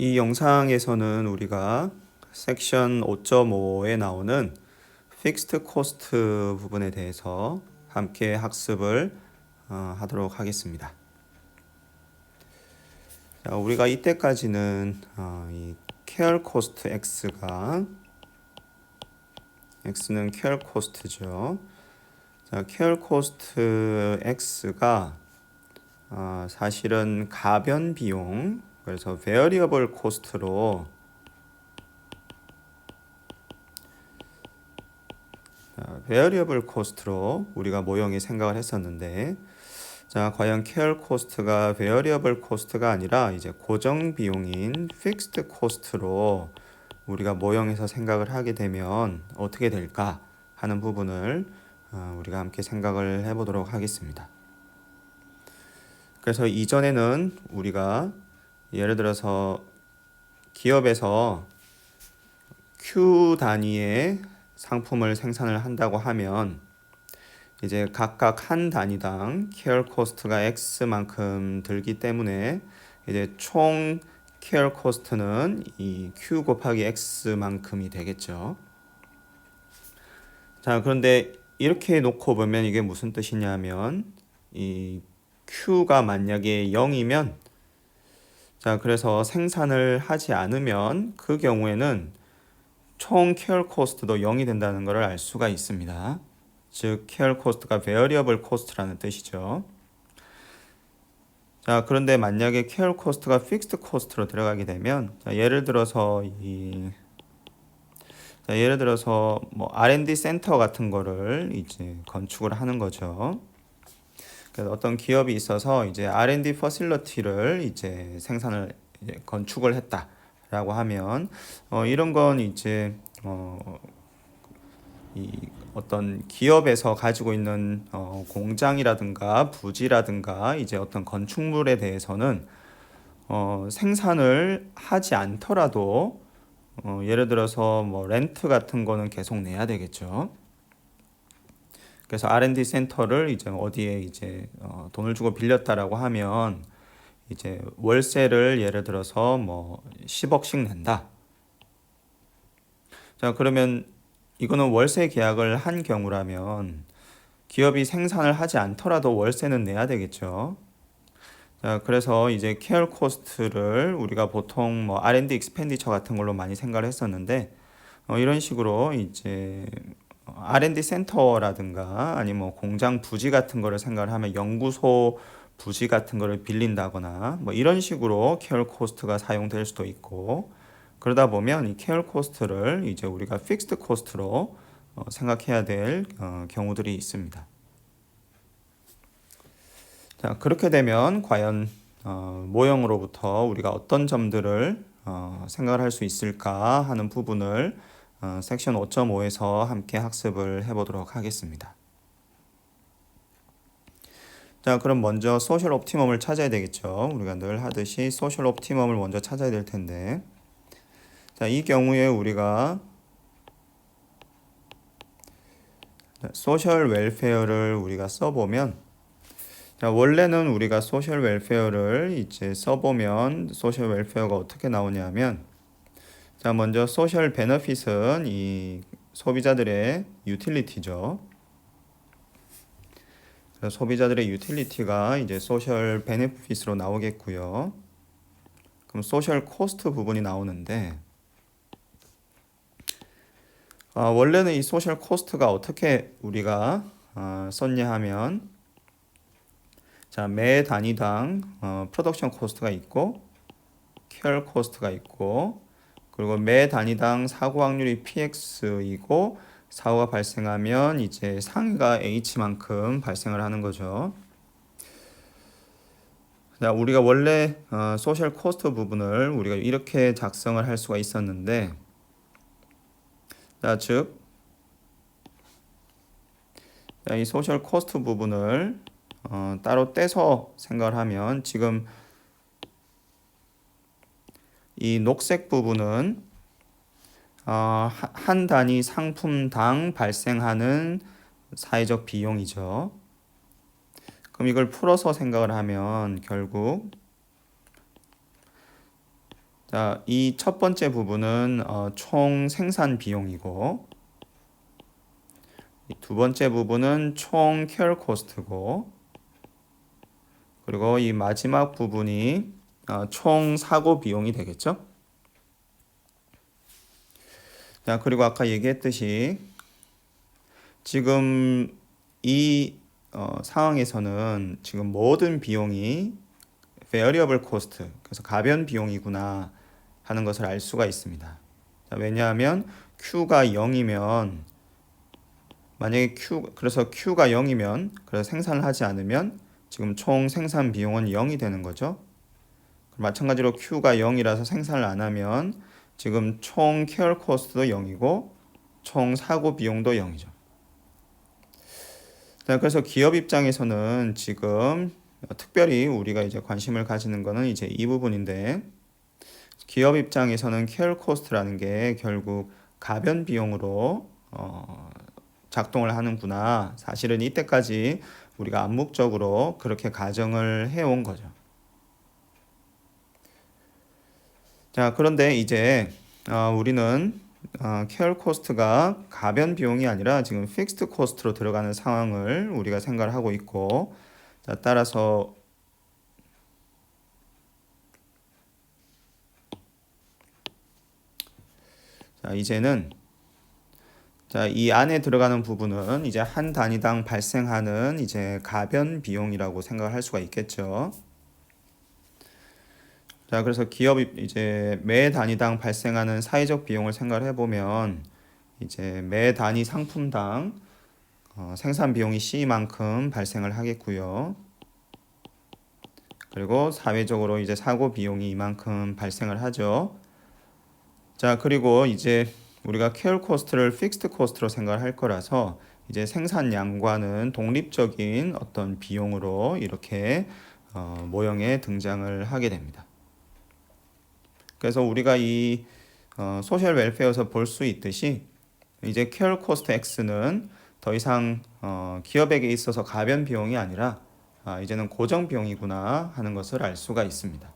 이 영상에서는 우리가 섹션 5.5에 나오는 픽스트 코스트 부분에 대해서 함께 학습을 어, 하도록 하겠습니다. 자, 우리가 이때까지는 어, 이 케어 코스트 x가 x는 케어 코스트죠. 자, 케어 코스트 x가 어, 사실은 가변 비용 그래서 variable cost로 자, variable cost로 우리가 모형이 생각을 했었는데 자, 과연 care cost가 variable cost가 아니라 이제 고정 비용인 fixed cost로 우리가 모형에서 생각을 하게 되면 어떻게 될까 하는 부분을 어, 우리가 함께 생각을 해 보도록 하겠습니다. 그래서 이전에는 우리가 예를 들어서 기업에서 Q 단위의 상품을 생산을 한다고 하면 이제 각각 한 단위당 케어 코스트가 X만큼 들기 때문에 이제 총 케어 코스트는 이 Q 곱하기 X만큼이 되겠죠. 자, 그런데 이렇게 놓고 보면 이게 무슨 뜻이냐면 이 Q가 만약에 0이면 자, 그래서 생산을 하지 않으면 그 경우에는 총 케어 코스트도 0이 된다는 것을 알 수가 있습니다. 즉 케어 코스트가 variable cost라는 뜻이죠. 자, 그런데 만약에 케어 코스트가 fixed cost로 들어가게 되면 자, 예를 들어서 이 자, 예를 들어서 뭐 R&D 센터 같은 거를 이제 건축을 하는 거죠. 어떤 기업이 있어서 이제 R&D 퍼실러티를 이제 생산을 이제 건축을 했다라고 하면 어, 이런 건 이제 어, 이 어떤 기업에서 가지고 있는 어, 공장이라든가 부지라든가 이제 어떤 건축물에 대해서는 어, 생산을 하지 않더라도 어, 예를 들어서 뭐 렌트 같은 거는 계속 내야 되겠죠. 그래서 R&D 센터를 이제 어디에 이제 어, 돈을 주고 빌렸다라고 하면 이제 월세를 예를 들어서 뭐 10억씩 낸다. 자, 그러면 이거는 월세 계약을 한 경우라면 기업이 생산을 하지 않더라도 월세는 내야 되겠죠. 자, 그래서 이제 케어 코스트를 우리가 보통 뭐 R&D 익스펜디처 같은 걸로 많이 생각을 했었는데 어, 이런 식으로 이제 R&D 센터라든가 아니면 뭐 공장 부지 같은 거를 생각을 하면 연구소 부지 같은 거를 빌린다거나 뭐 이런 식으로 케어 코스트가 사용될 수도 있고 그러다 보면 이 케어 코스트를 이제 우리가 픽스드 코스트로 어, 생각해야 될 어, 경우들이 있습니다. 자 그렇게 되면 과연 어, 모형으로부터 우리가 어떤 점들을 어, 생각을 할수 있을까 하는 부분을 어, 섹션 5.5에서 함께 학습을 해보도록 하겠습니다. 자, 그럼 먼저 소셜 옵티멈을 찾아야 되겠죠. 우리가 늘 하듯이 소셜 옵티멈을 먼저 찾아야 될 텐데. 자, 이 경우에 우리가 소셜 웰페어를 우리가 써보면 자, 원래는 우리가 소셜 웰페어를 이제 써보면 소셜 웰페어가 어떻게 나오냐면 자, 먼저 소셜 베너핏은 이 소비자들의 유틸리티죠. 소비자들의 유틸리티가 이제 소셜 베네핏으로 나오겠고요. 그럼 소셜 코스트 부분이 나오는데 어, 원래는 이 소셜 코스트가 어떻게 우리가 어, 썼냐 하면 자, 매 단위당 어, 프로덕션 코스트가 있고 케어 코스트가 있고 그리고 매 단위당 사고 확률이 px이고 사고가 발생하면 이제 상위가 h만큼 발생을 하는 거죠. 자, 우리가 원래 어, 소셜 코스트 부분을 우리가 이렇게 작성을 할 수가 있었는데 자, 즉 자, 이 소셜 코스트 부분을 어, 따로 떼서 생각을 하면 지금 이 녹색 부분은 어, 한 단위 상품당 발생하는 사회적 비용이죠. 그럼 이걸 풀어서 생각을 하면 결국 자, 이 첫 번째 부분은 어, 총 생산 비용이고 이두 번째 부분은 총 케어 코스트고 그리고 이 마지막 부분이 어, 총 사고 비용이 되겠죠? 자, 그리고 아까 얘기했듯이 지금 이 어, 상황에서는 지금 모든 비용이 variable cost, 그래서 가변 비용이구나 하는 것을 알 수가 있습니다. 자, 왜냐하면 Q가 0이면 만약에 Q 그래서 Q가 0이면 그래서 생산을 하지 않으면 지금 총 생산 비용은 0이 되는 거죠. 마찬가지로 Q가 0이라서 생산을 안 하면 지금 총 케어 코스트도 0이고 총 사고 비용도 0이죠. 자, 그래서 기업 입장에서는 지금 특별히 우리가 이제 관심을 가지는 거는 이제 이 부분인데 기업 입장에서는 케어 코스트라는 게 결국 가변 비용으로 어, 작동을 하는구나. 사실은 이때까지 우리가 암묵적으로 그렇게 가정을 해온 거죠. 자, 그런데 이제 어, 우리는 어, 케어 코스트가 가변 비용이 아니라 지금 픽스트 코스트로 들어가는 상황을 우리가 생각을 하고 있고 자, 따라서 자, 이제는 자, 이 안에 들어가는 부분은 이제 한 단위당 발생하는 이제 가변 비용이라고 생각을 할 수가 있겠죠. 자, 그래서 기업 입- 이제 매 단위당 발생하는 사회적 비용을 생각을 해보면 이제 매 단위 상품당 어, 생산 비용이 C만큼 발생을 하겠고요. 그리고 사회적으로 이제 사고 비용이 이만큼 발생을 하죠. 자, 그리고 이제 우리가 케어 코스트를 픽스트 코스트로 생각을 할 거라서 이제 생산량과는 독립적인 어떤 비용으로 이렇게 어, 모형에 등장을 하게 됩니다. 그래서 우리가 이 어, 소셜 웰페어에서 볼 수 있듯이 이제 케어 코스트 X는 더 이상 어, 기업에게 있어서 가변 비용이 아니라 아, 이제는 고정 비용이구나 하는 것을 알 수가 있습니다.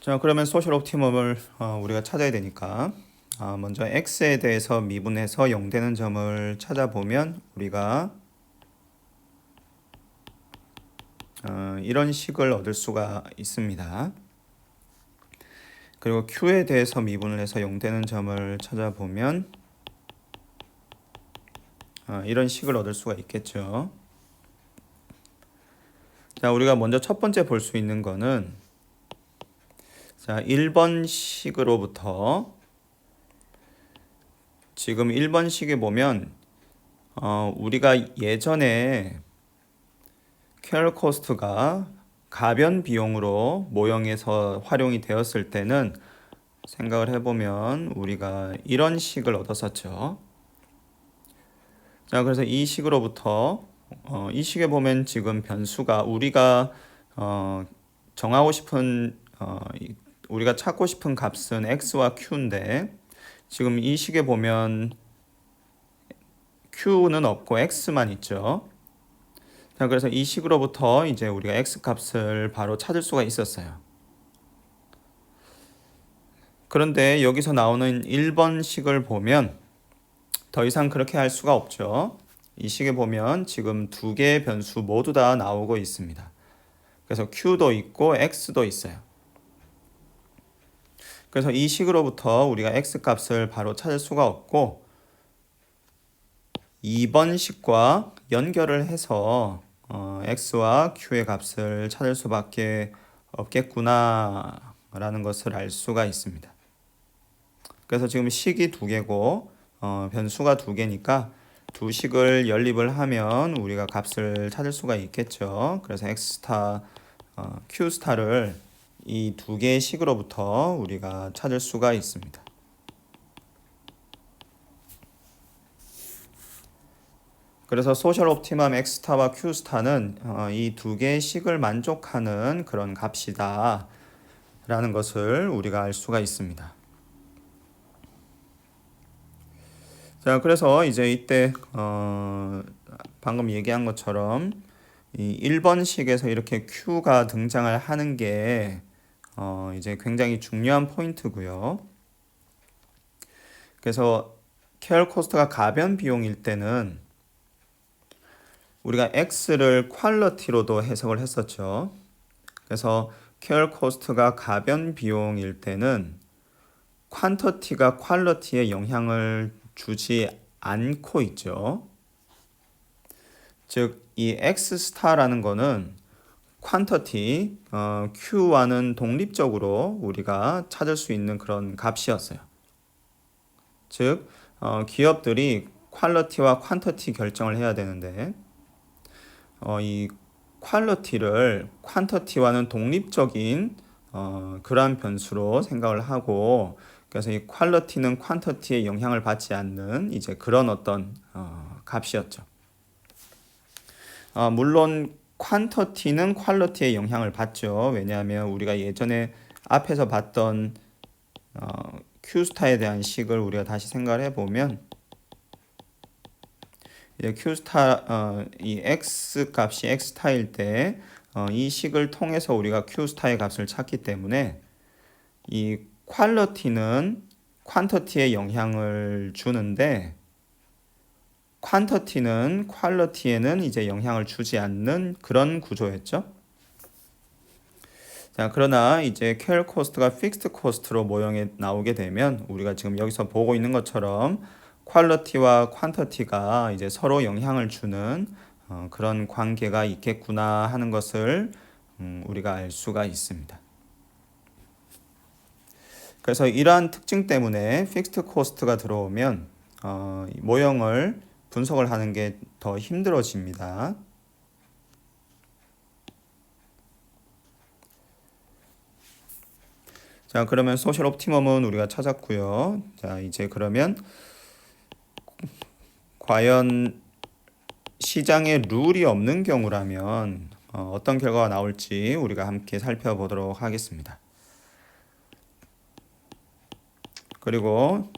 자, 그러면 소셜 옵티멈을 어, 우리가 찾아야 되니까 아, 먼저 x에 대해서 미분해서 0 되는 점을 찾아보면 우리가 어, 이런 식을 얻을 수가 있습니다. 그리고 q에 대해서 미분을 해서 0 되는 점을 찾아보면 어, 이런 식을 얻을 수가 있겠죠. 자, 우리가 먼저 첫 번째 볼 수 있는 거는 자, 1번 식으로부터 지금 1번 식에 보면 어, 우리가 예전에 케어 코스트가 가변 비용으로 모형에서 활용이 되었을 때는 생각을 해보면 우리가 이런 식을 얻었었죠. 자, 그래서 이 식으로부터 어, 이 식에 보면 지금 변수가 우리가 어, 정하고 싶은 어, 이- 우리가 찾고 싶은 값은 x와 q인데 지금 이 식에 보면 q는 없고 x만 있죠. 자, 그래서 이 식으로부터 이제 우리가 x 값을 바로 찾을 수가 있었어요. 그런데 여기서 나오는 1번 식을 보면 더 이상 그렇게 할 수가 없죠. 이 식에 보면 지금 두 개의 변수 모두 다 나오고 있습니다. 그래서 q도 있고 x도 있어요. 그래서 이 식으로부터 우리가 x 값을 바로 찾을 수가 없고 2번 식과 연결을 해서 어, x와 q의 값을 찾을 수밖에 없겠구나 라는 것을 알 수가 있습니다. 그래서 지금 식이 두 개고 어, 변수가 두 개니까 두 식을 연립을 하면 우리가 값을 찾을 수가 있겠죠. 그래서 x 스타, 어, q 스타를 이 두 개의 식으로부터 우리가 찾을 수가 있습니다. 그래서 소셜 옵티멈 x 스타와 q 스타는 어, 이두 개의 식을 만족하는 그런 값이다. 라는 것을 우리가 알 수가 있습니다. 자, 그래서 이제 이때 어 방금 얘기한 것처럼 이 1번 식에서 이렇게 Q가 등장을 하는 게 어 이제 굉장히 중요한 포인트고요. 그래서 케어 코스트가 가변 비용일 때는 우리가 X를 퀄러티로도 해석을 했었죠. 그래서 케어 코스트가 가변 비용일 때는 퀀터티가 퀄러티에 영향을 주지 않고 있죠. 즉, 이 X 스타라는 거는 퀀터티 어, Q와는 독립적으로 우리가 찾을 수 있는 그런 값이었어요. 즉, 어, 기업들이 퀄러티와 퀀터티 결정을 해야 되는데 어, 이 퀄러티를 퀀터티와는 독립적인 어, 그러한 변수로 생각을 하고 그래서 이 퀄러티는 퀀터티에 영향을 받지 않는 이제 그런 어떤 어, 값이었죠. 어, 물론 퀀터티는 퀄러티에 영향을 받죠. 왜냐하면 우리가 예전에 앞에서 봤던 어, Q스타에 대한 식을 우리가 다시 생각을 해보면 이제 Q스타 어, 이 X 값이 X스타일 때 어, 이 식을 통해서 우리가 Q스타의 값을 찾기 때문에 이 퀄러티는 퀀터티에 영향을 주는데 퀀터티는 퀄러티에는 이제 영향을 주지 않는 그런 구조였죠. 자, 그러나 이제 켈 코스트가 픽스트 코스트로 모형에 나오게 되면 우리가 지금 여기서 보고 있는 것처럼 퀄러티와 퀀터티가 이제 서로 영향을 주는 어, 그런 관계가 있겠구나 하는 것을 음, 우리가 알 수가 있습니다. 그래서 이러한 특징 때문에 픽스트 코스트가 들어오면 어, 모형을 분석을 하는 게 더 힘들어집니다. 자, 그러면 소셜 옵티멈은 우리가 찾았고요. 자, 이제 그러면 과연 시장에 룰이 없는 경우라면 어, 떤 결과가 나올지 우리가 함께 살펴보도록 하겠습니다. 그리고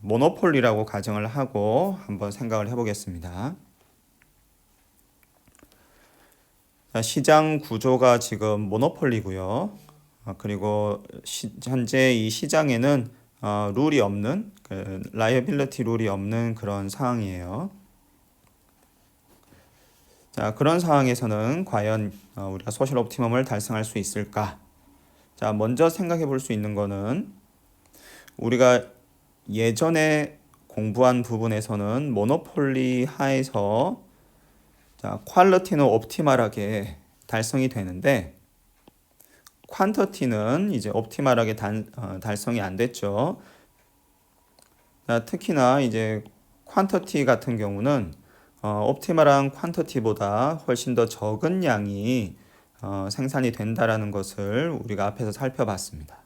모노폴리라고 가정을 하고 한번 생각을 해보겠습니다. 시장 구조가 지금 모노폴리고요. 어, 그리고 시, 현재 이 시장에는 어, 룰이 없는 그 라이어빌리티 룰이 없는 그런 상황이에요. 자 그런 상황에서는 과연 어, 우리가 소셜 옵티멈을 달성할 수 있을까? 자 먼저 생각해 볼 수 있는 거는 우리가 예전에 공부한 부분에서는 모노폴리 하에서 자, 퀄러티는 옵티멀하게 달성이 되는데 퀀터티는 이제 옵티멀하게 단, 어, 달성이 안 됐죠. 자, 특히나 이제 퀀터티 같은 경우는 어, 옵티멀한 퀀터티보다 훨씬 더 적은 양이 어, 생산이 된다라는 것을 우리가 앞에서 살펴봤습니다.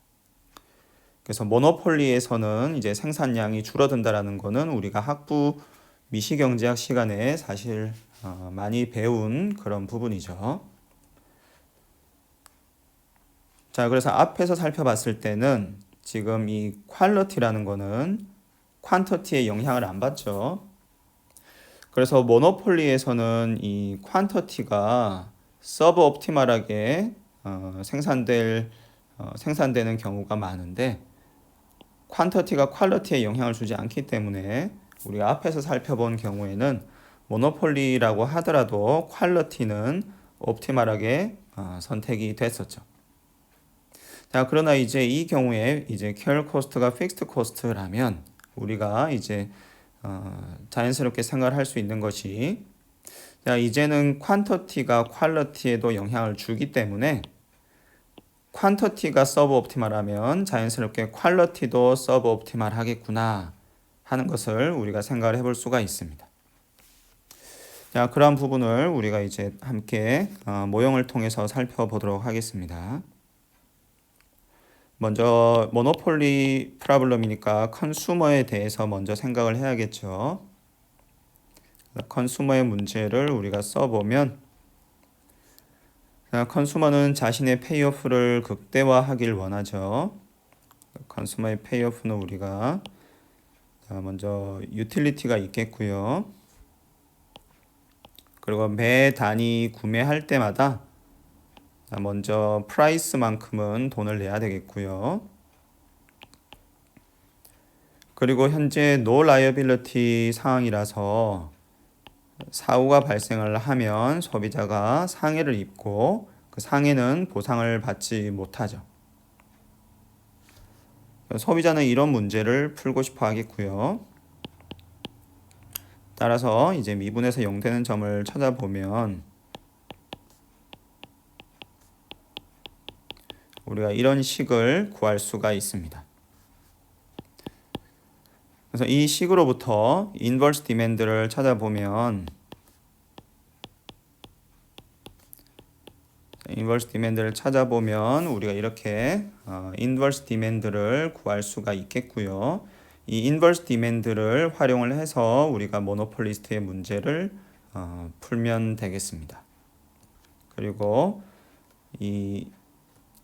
그래서 모노폴리에서는 이제 생산량이 줄어든다라는 것은 우리가 학부 미시경제학 시간에 사실 어, 많이 배운 그런 부분이죠. 자, 그래서 앞에서 살펴봤을 때는 지금 이 퀄러티라는 거는 퀀터티에 영향을 안 받죠. 그래서 모노폴리에서는 이 퀀터티가 서브 옵티멀하게 어, 생산될 어, 생산되는 경우가 많은데 퀀터티가 퀄러티에 영향을 주지 않기 때문에 우리가 앞에서 살펴본 경우에는 모노폴리라고 하더라도 퀄러티는 옵티멀하게 어, 선택이 됐었죠. 자, 그러나 이제 이 경우에 이제 캐럴 코스트가 픽스트 코스트라면 우리가 이제 어, 자연스럽게 생각을 할수 있는 것이 자, 이제는 퀀터티가 퀄러티에도 영향을 주기 때문에 퀀터티가 서브 옵티멀하면 자연스럽게 퀄러티도 서브 옵티멀 하겠구나 하는 것을 우리가 생각을 해볼 수가 있습니다. 자, 그러한 부분을 우리가 이제 함께 어, 모형을 통해서 살펴보도록 하겠습니다. 먼저 모노폴리 프라블럼이니까 컨슈머에 대해서 먼저 생각을 해야겠죠. 컨슈머의 문제를 우리가 써보면 컨슈머는 자신의 페이오프를 극대화하길 원하죠. 컨슈머의 페이오프는 우리가 자, 먼저 유틸리티가 있겠고요. 그리고 매 단위 구매할 때마다 자, 먼저 프라이스만큼은 돈을 내야 되겠고요. 그리고 현재 노 라이어빌리티 상황이라서 사고가 발생을 하면 소비자가 상해를 입고 그 상해는 보상을 받지 못하죠. 소비자는 이런 문제를 풀고 싶어 하겠고요. 따라서 이제 미분에서 0되는 점을 찾아보면 우리가 이런 식을 구할 수가 있습니다. 그래서 이 식으로부터 인버스 디맨드를 찾아보면 인버스 디맨드를 찾아보면 우리가 이렇게 어, 인버스 디맨드를 구할 수가 있겠고요. 이 인버스 디맨드를 활용을 해서 우리가 모노폴리스트의 문제를 어, 풀면 되겠습니다. 그리고 이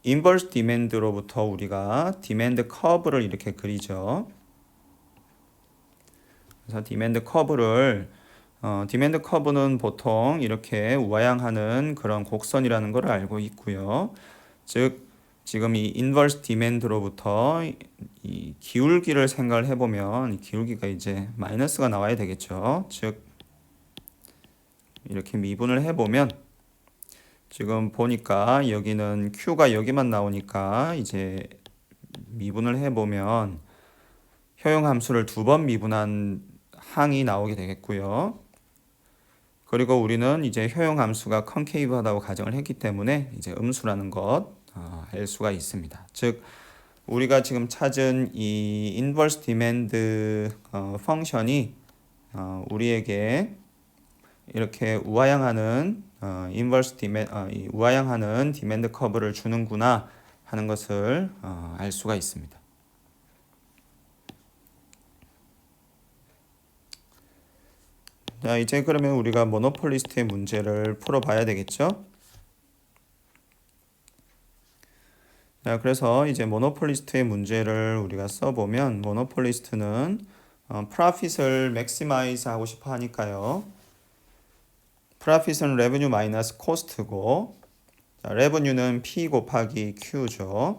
인버스 디맨드로부터 우리가 디맨드 커브를 이렇게 그리죠. 그래서 디맨드 커브를 어, 디맨드 커브는 보통 이렇게 우하향하는 그런 곡선이라는 걸 알고 있고요. 즉 지금 이 인버스 디맨드로부터 이 기울기를 생각을 해보면 기울기가 이제 마이너스가 나와야 되겠죠. 즉 이렇게 미분을 해보면 지금 보니까 여기는 Q가 여기만 나오니까 이제 미분을 해보면 효용 함수를 두 번 미분한 항이 나오게 되겠고요. 그리고 우리는 이제 효용 함수가 컨케이브하다고 가정을 했기 때문에 이제 음수라는 것 어, 알 수가 있습니다. 즉 우리가 지금 찾은 이 디맨드 어, 펑션이 어, 우리에게 이렇게 우하향하는 어, 어, 이 우하향하는 디맨드 커브를 주는구나 하는 것을 어, 알 수가 있습니다. 자, 이제 그러면 우리가 모노폴리스트의 문제를 풀어봐야 되겠죠? 자, 그래서 이제 모노폴리스트의 문제를 우리가 써보면 모노폴리스트는 어, 프라핏을 맥시마이즈 하고 싶어 하니까요. 프라핏은 레브뉴 마이너스 코스트고 자, 레브뉴는 P 곱하기 Q죠.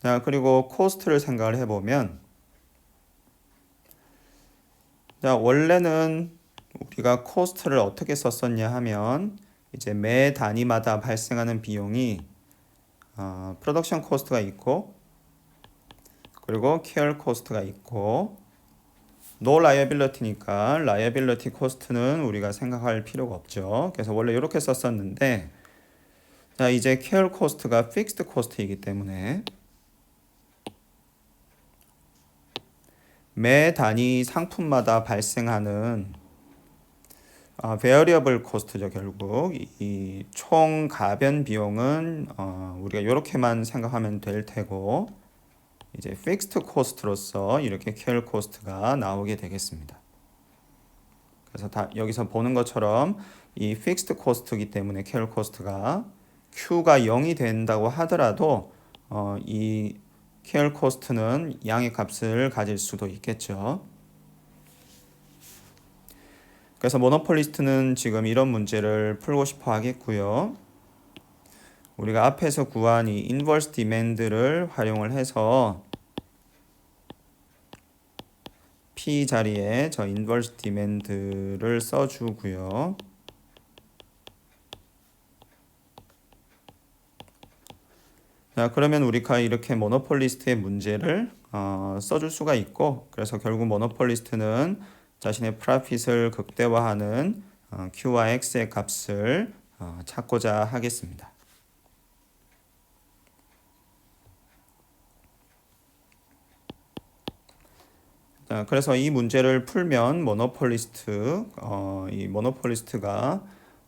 자, 그리고 코스트를 생각을 해보면 자, 원래는 우리가 코스트를 어떻게 썼었냐 하면 이제 매 단위마다 발생하는 비용이 어, 프로덕션 코스트가 있고 그리고 케어 코스트가 있고 노 라이어빌리티니까 라이어빌리티 코스트는 우리가 생각할 필요가 없죠. 그래서 원래 이렇게 썼었는데 자, 이제 케어 코스트가 픽스드 코스트이기 때문에 매 단위 상품마다 발생하는 어, 베어리어블 코스트죠 결국 이 총 가변 비용은 어, 우리가 이렇게만 생각하면 될 테고 이제 픽스트 코스트로서 이렇게 케어 코스트가 나오게 되겠습니다. 그래서 다 여기서 보는 것처럼 이 픽스트 코스트이기 때문에 케어 코스트가 Q가 0이 된다고 하더라도 어, 이 케어 코스트는 양의 값을 가질 수도 있겠죠. 그래서 모노폴리스트는 지금 이런 문제를 풀고 싶어 하겠고요. 우리가 앞에서 구한 이 인버스 디맨드를 활용을 해서 P 자리에 저 인버스 디맨드를 써주고요. 자, 그러면 우리가 이렇게 모노폴리스트의 문제를 어, 써줄 수가 있고, 그래서 결국 모노폴리스트는 자신의 프라핏을 극대화하는 어, Q와 X의 값을 어, 찾고자 하겠습니다. 자, 그래서 이 문제를 풀면 모노폴리스트, 어, 이 모노폴리스트가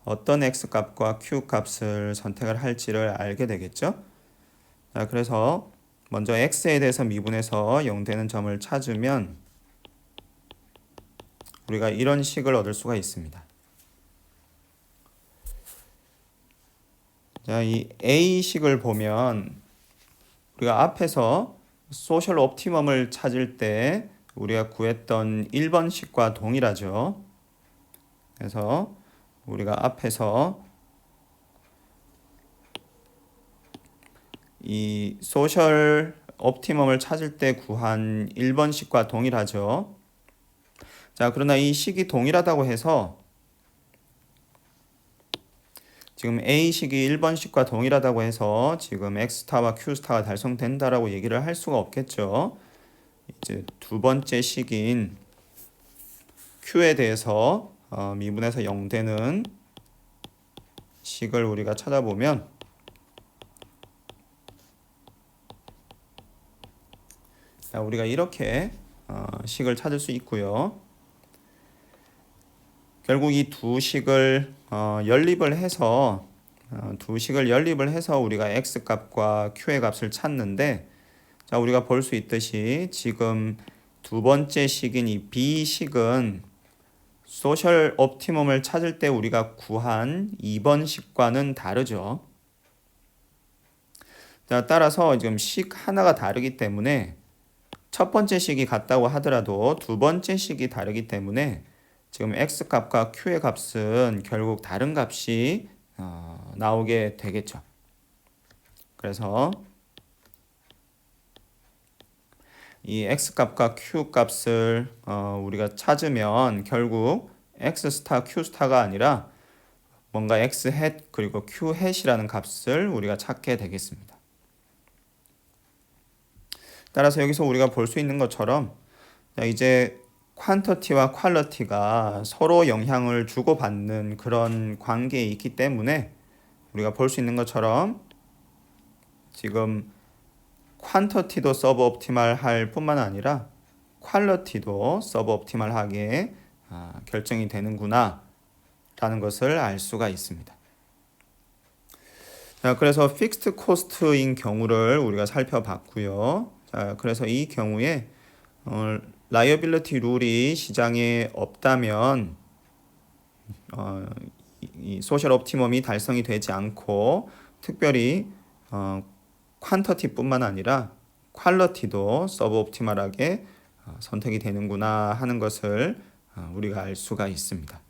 어떤 X 값과 Q 값을 선택을 할지를 알게 되겠죠. 자, 그래서 먼저 x에 대해서 미분해서 0 되는 점을 찾으면 우리가 이런 식을 얻을 수가 있습니다. 자, 이 a식을 보면 우리가 앞에서 소셜 옵티멈을 찾을 때 우리가 구했던 1번식과 동일하죠. 그래서 우리가 앞에서 이 소셜 옵티멈을 찾을 때 구한 1번식과 동일하죠. 자, 그러나 이 식이 동일하다고 해서 지금 A식이 1번식과 동일하다고 해서 지금 X스타와 Q스타가 달성된다라고 얘기를 할 수가 없겠죠. 이제 두 번째 식인 Q에 대해서 어, 미분에서 0 되는 식을 우리가 찾아보면 자, 우리가 이렇게 어, 식을 찾을 수 있고요. 결국 이 두 식을 어, 연립을 해서 어, 두 식을 연립을 해서 우리가 x 값과 q의 값을 찾는데 자 우리가 볼 수 있듯이 지금 두 번째 식인 이 b 식은 소셜 옵티멈을 찾을 때 우리가 구한 2번 식과는 다르죠. 자 따라서 지금 식 하나가 다르기 때문에 첫 번째 식이 같다고 하더라도 두 번째 식이 다르기 때문에 지금 x 값과 q의 값은 결국 다른 값이 어, 나오게 되겠죠. 그래서 이 x 값과 q 값을 어, 우리가 찾으면 결국 x 스타 q 스타가 아니라 뭔가 x 햇 그리고 q 햇이라는 값을 우리가 찾게 되겠습니다. 따라서 여기서 우리가 볼 수 있는 것처럼 자, 이제 퀀터티와 퀄러티가 서로 영향을 주고받는 그런 관계에 있기 때문에 우리가 볼 수 있는 것처럼 지금 퀀터티도 서브 옵티말 할 뿐만 아니라 퀄러티도 서브 옵티말 하게 아, 결정이 되는구나 라는 것을 알 수가 있습니다. 자, 그래서 픽스트 코스트인 경우를 우리가 살펴봤고요. 자, 그래서 이 경우에 어, 라이어빌리티 룰이 시장에 없다면 어, 이 소셜 옵티멈이 달성이 되지 않고 특별히 어, 퀀터티뿐만 아니라 퀄러티도 서브 옵티멀하게 어, 선택이 되는구나 하는 것을 어, 우리가 알 수가 있습니다.